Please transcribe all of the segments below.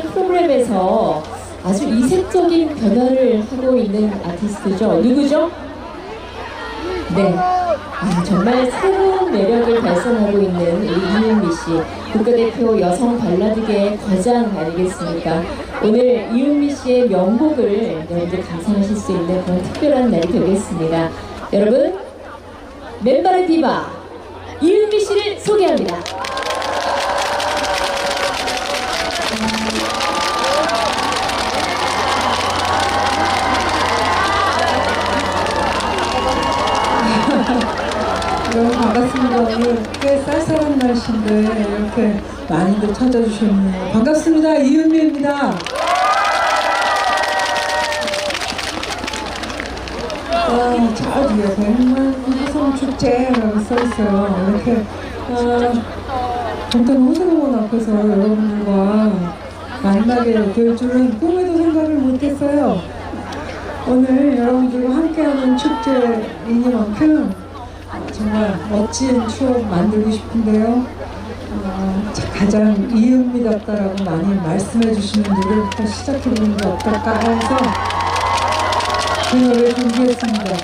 라디오 프로그램에서 아주 이색적인 변화를 하고 있는 아티스트죠. 누구죠? 네. 아, 정말 새로운 매력을 발산하고 있는 이은미 씨, 국가대표 여성 발라드계의 과장 아니겠습니까? 오늘 이은미 씨의 명곡을 여러분들 감상하실 수 있는 그런 특별한 날이 되겠습니다. 여러분, 맨발의 디바 이은미 씨를 소개합니다. 여러분 반갑습니다. 오늘 꽤 쌀쌀한 날씨인데 이렇게 많이들 찾아주셨네요. 반갑습니다. 이은미입니다. 아, 저 뒤에 백만 화성 축제라고 써있어요. 이렇게 아, 잠깐 호성원 앞에서 여러분들과 만나게 될 줄은 꿈에도 생각을 못했어요. 오늘 여러분들과 함께하는 축제이니만큼 어, 정말 멋진 추억 만들고 싶은데요. 어, 자, 가장 이은미답다라고 많이 말씀해 주시는 노래부터 시작해 보는 게 어떨까 해서 그 노래 준비했습니다.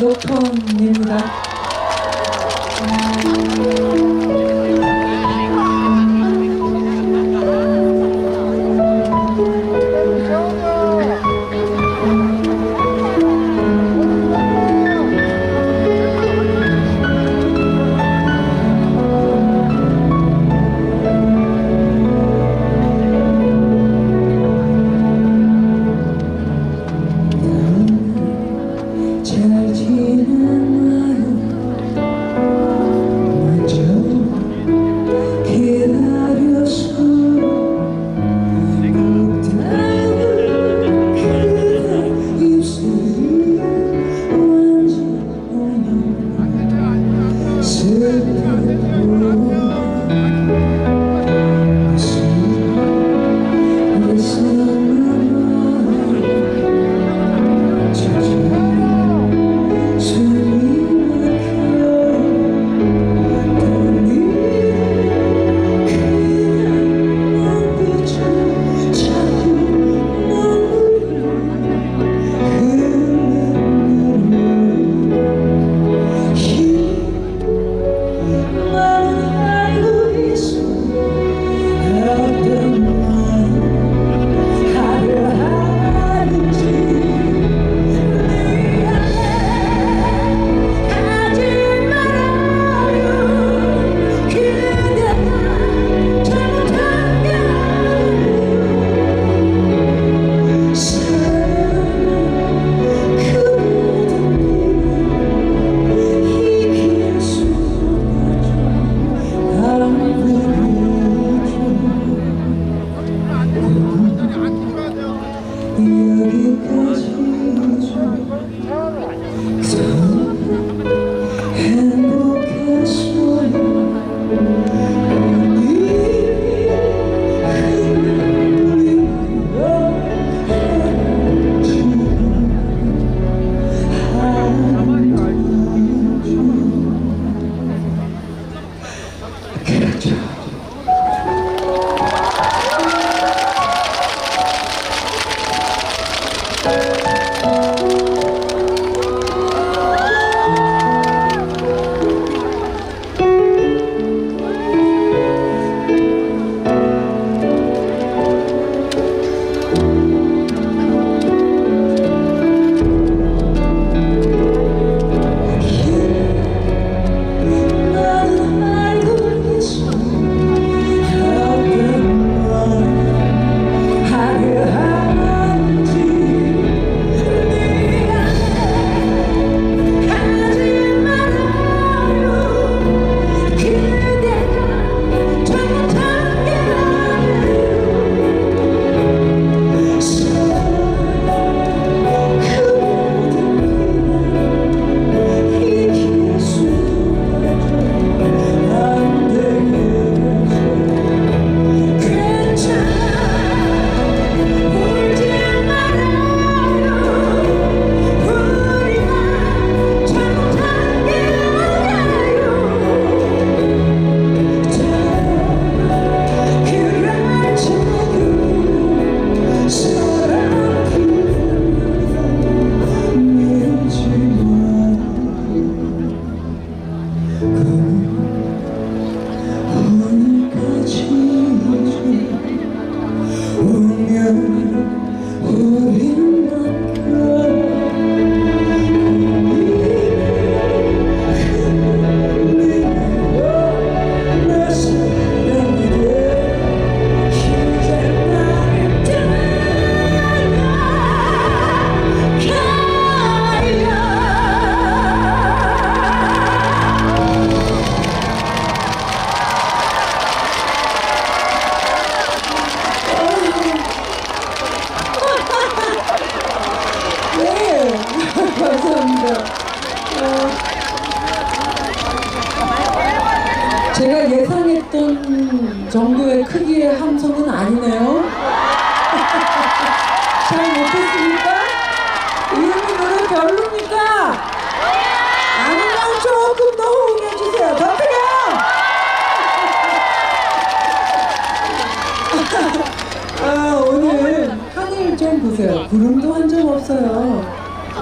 노턴입니다. 잘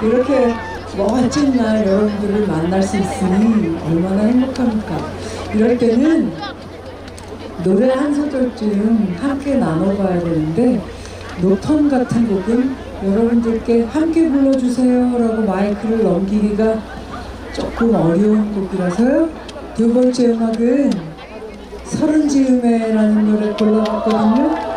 이렇게 멋진 뭐 날 여러분들을 만날 수 있으니 얼마나 행복합니까? 이럴 때는 노래 한 소절쯤 함께 나눠봐야 되는데 노턴 같은 곡은 여러분들께 함께 불러주세요 라고 마이크를 넘기기가 조금 어려운 곡이라서요 두 번째 음악은 서른지음에라는 노래 골라봤거든요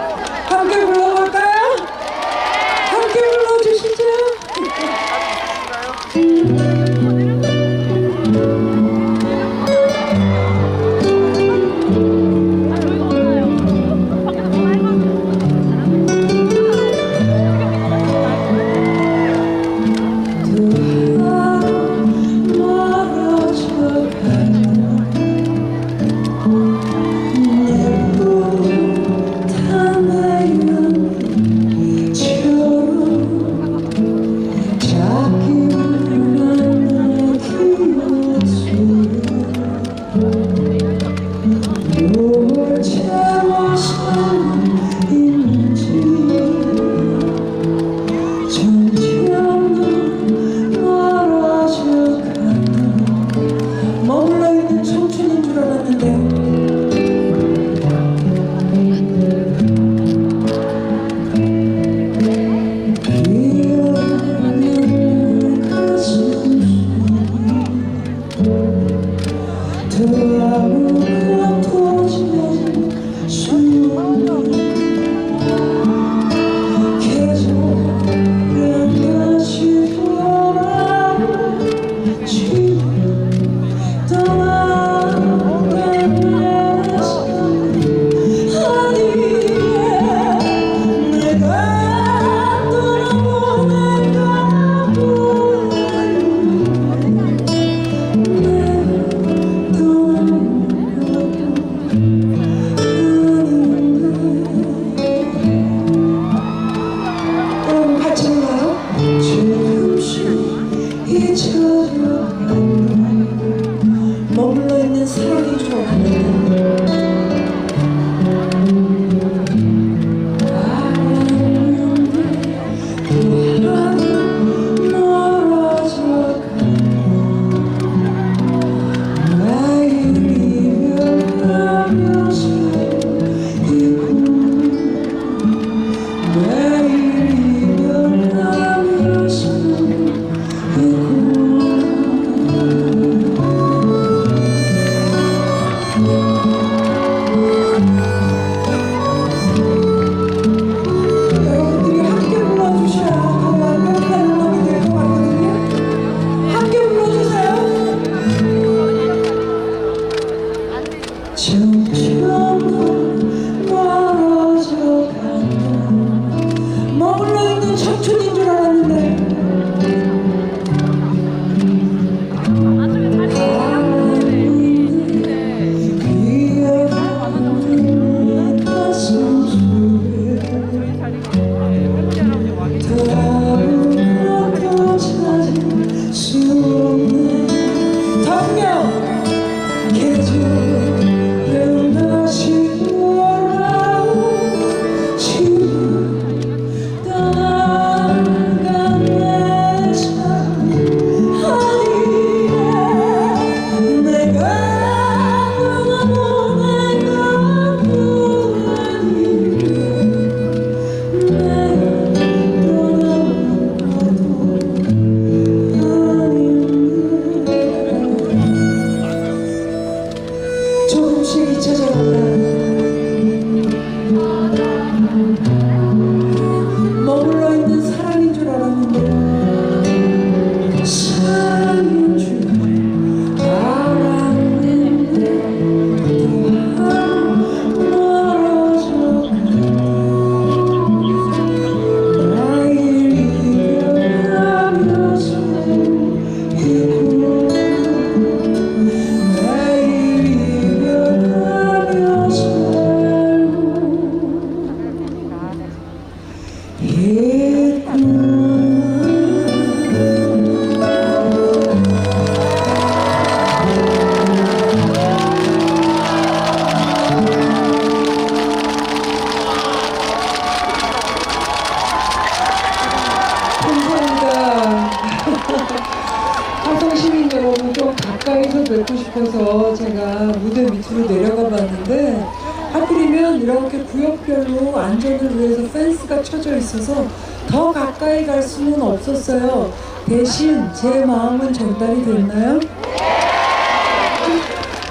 밑으로 내려가 봤는데 하필이면 이렇게 구역별로 안전을 위해서 펜스가 쳐져 있어서 더 가까이 갈 수는 없었어요. 대신 제 마음은 전달이 됐나요?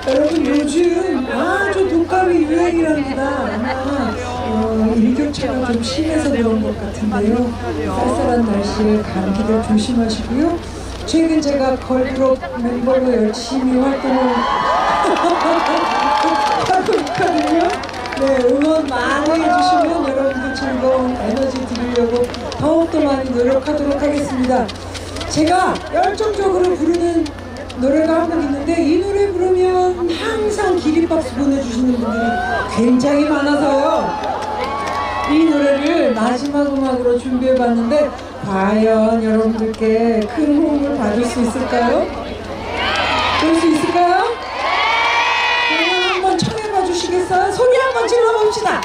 여러분 요즘 아주 독감이 유행이랍니다. 아마 어, 일교차가 좀 심해서 그런 것 같은데요. 쌀쌀한 날씨에 감기들 조심하시고요. 최근 제가 걸그룹 멤버로 열심히 활동을 하고 있거든요. 네, 응원 많이 해주시면 여러분들 즐거운 에너지 드리려고 더욱더 많이 노력하도록 하겠습니다. 제가 열정적으로 부르는 노래가 한 곡 있는데 이 노래 부르면 항상 기립박수 보내주시는 분들이 굉장히 많아서요. 이 노래를 마지막 음악으로 준비해봤는데 과연 여러분들께 큰 호응을 받을 수 있을까요? 그럴 수 있을까요? 그러면 한번 청해봐 주시겠어요? 소리 한번 질러봅시다.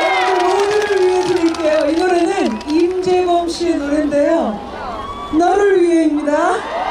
여러분 모두를 위해 드릴게요. 이 노래는 임재범 씨의 노래인데요. 너를 위해입니다.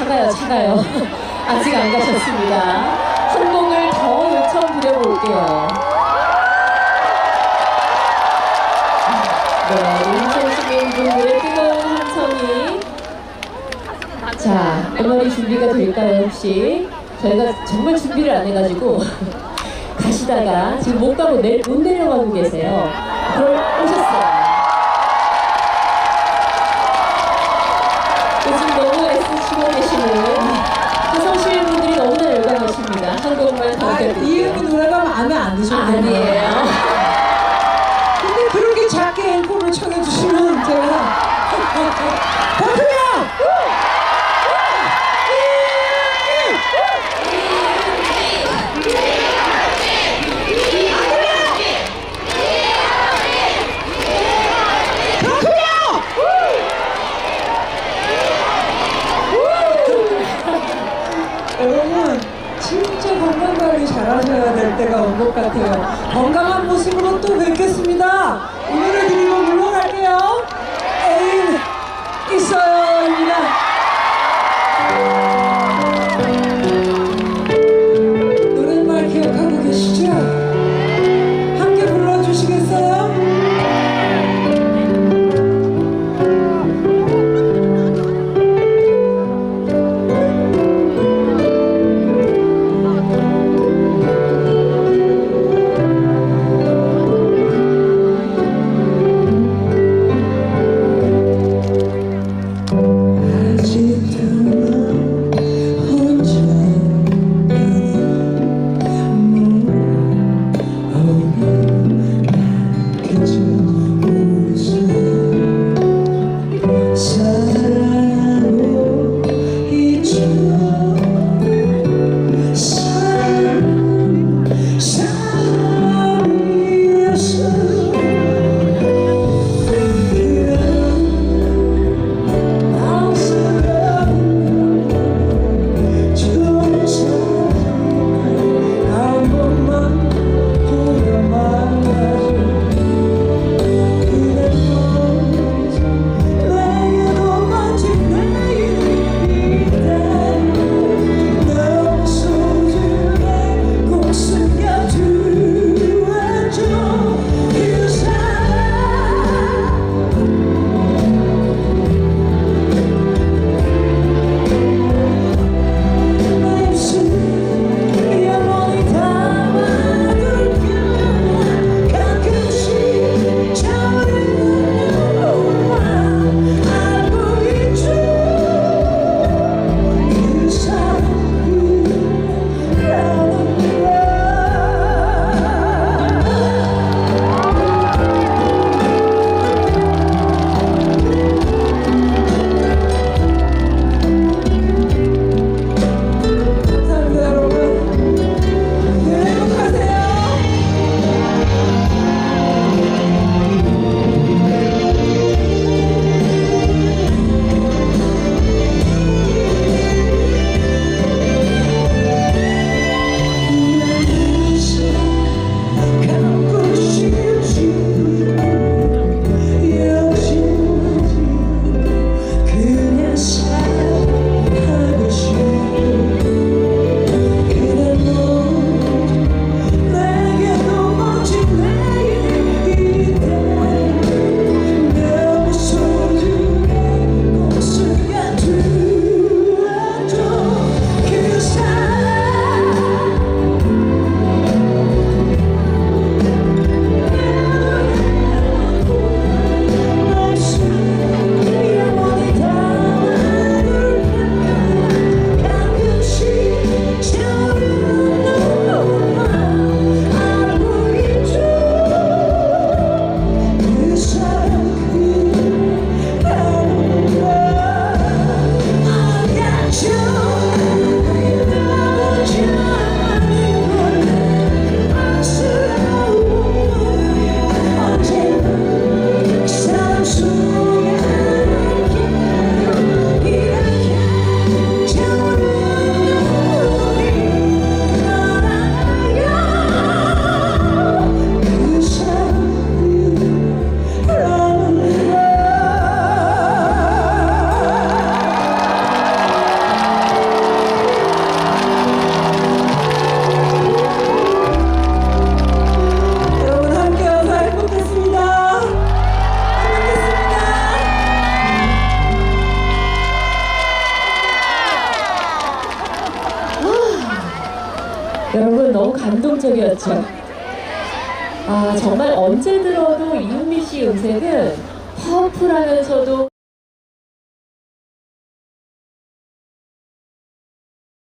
차가요, 차가요. 아직 안 가셨습니다. 한 곡을 더 요청 드려볼게요. 네, 인천 시민분들의 뜨거운 함성이 자, 음원이 준비가 될까요, 혹시? 저희가 정말 준비를 안 해가지고 가시다가 지금 못 가고 내, 못 내려가고 계세요. 그걸 오셨어요.